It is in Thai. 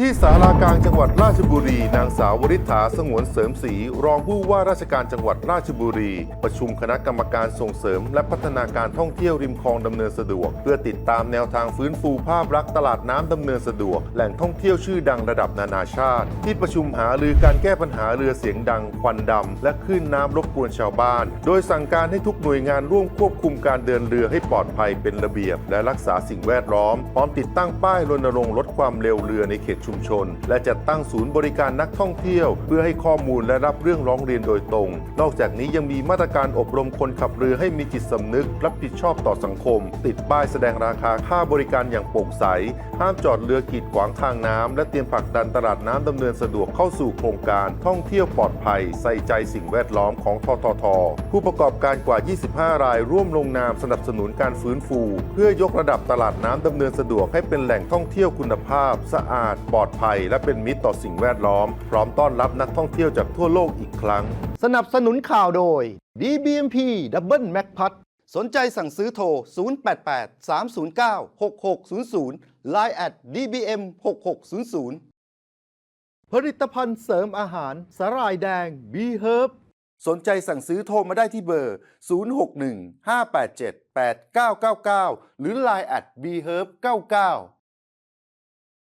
ที่สารากลางจังหวัดราชบุรี นางสาววริษฐาสงวนเสริมศรีรองผู้ว่าราชการจังหวัดราชบุรี ประชุมคณะกรรมการส่งเสริม และพัฒนาการท่องเที่ยวริมคลองดำเนินสะดวก เพื่อติดตามแนวทางฟื้นฟูภาพลักษณ์ตลาดน้ำดำเนินสะดวก แหล่งท่องเที่ยวชื่อดังระดับนานาชาติ ที่ประชุมหารือการแก้ปัญหาเรือเสียงดังควันดำและคลื่นน้ำรบกวนชาวบ้าน โดยสั่งการให้ทุกหน่วยงานร่วมควบคุมการเดินเรือให้ปลอดภัยเป็นระเบียบ และรักษาสิ่งแวดล้อมพร้อมติดตั้งป้ายรณรงค์ลดความเร็วเรือในเขตชุมชน และจัดตั้งศูนย์บริการนักท่องเที่ยว เพื่อให้ข้อมูลและรับเรื่องร้องเรียนโดยตรง นอกจากนี้ยังมีมาตรการอบรมคนขับเรือให้มีจิตสำนึก รับผิดชอบต่อสังคม ติดป้ายแสดงราคาค่าบริการอย่างโปร่งใส ห้ามจอดเรือกีดขวางทางน้ำและเตรียมผลักดันตลาดน้ำดำเนินสะดวกเข้าสู่โครงการท่องเที่ยวปลอดภัย ใส่ใจสิ่งแวดล้อมของททท ผู้ประกอบการกว่า 25 รายร่วมลงนามสนับสนุนการฟื้นฟู เพื่อยกระดับตลาดน้ำดำเนินสะดวกให้เป็นแหล่งท่องเที่ยวคุณภาพ สะอาดปลอดภัย และเป็นมิตรต่อสิ่งแวดล้อม พร้อมต้อนรับนักท่องเที่ยวจากทั่วโลกอีกครั้ง สนับสนุนข่าวโดย DBMP Double Mac p a t สนใจสั่งซื้อโทร 088 309 6600 Line at DBM 6600ผลิตภัณฑ์เสริมอาหารสาหร่ายแดง B Herb สนใจสั่งซื้อโทรมาได้ที่เบอร์ 061 587 8999 หรือ Line at B Herb 99